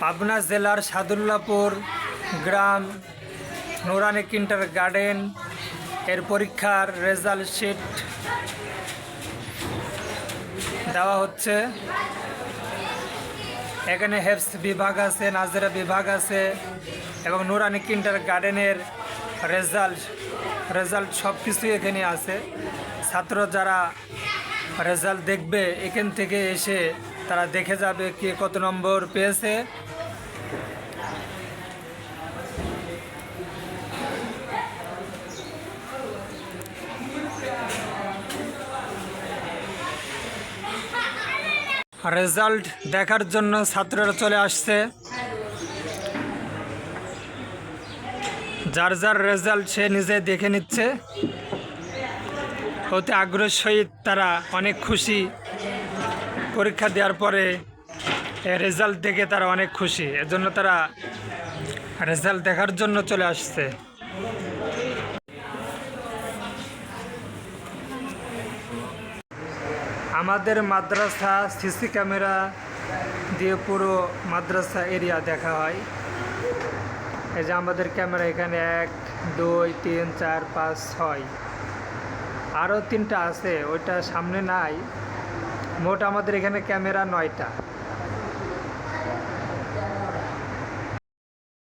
পাবনা জেলার সাদুল্লাপুর গ্রাম নুরানি kinder garden এর পরীক্ষার রেজাল্ট শিট দেওয়া হচ্ছে। এখানে হেফস বিভাগ আছে, নাজেরা বিভাগ আছে এবং নুরানি কিন্টার গার্ডেনের রেজাল্ট রেজাল্ট সব কিছুই এখানে আছে। ছাত্র যারা রেজাল্ট দেখবে, এখান থেকে এসে তারা দেখে যাবে কে কত নম্বর পেয়েছে। রেজাল্ট দেখার জন্য ছাত্ররা চলে আসছে। যার যার রেজাল্ট সে নিজে দেখে নিচ্ছে। অতি আগ্রহের সহিত তারা অনেক খুশি। পরীক্ষা দেওয়ার পরে রেজাল্ট দেখে তারা অনেক খুশি। এজন্য তারা রেজাল্ট দেখার জন্য চলে আসছে। আমাদের মাদ্রাসা সিসি ক্যামেরা দিয়ে পুরো মাদ্রাসা এরিয়া দেখা হয়। এই যে আমাদের ক্যামেরা এখানে এক, দুই, তিন, চার, পাঁচ, ছয়। আরও তিনটা আছে ওইটা সামনে নাই। মোট আমাদের এখানে ক্যামেরা নয়টা।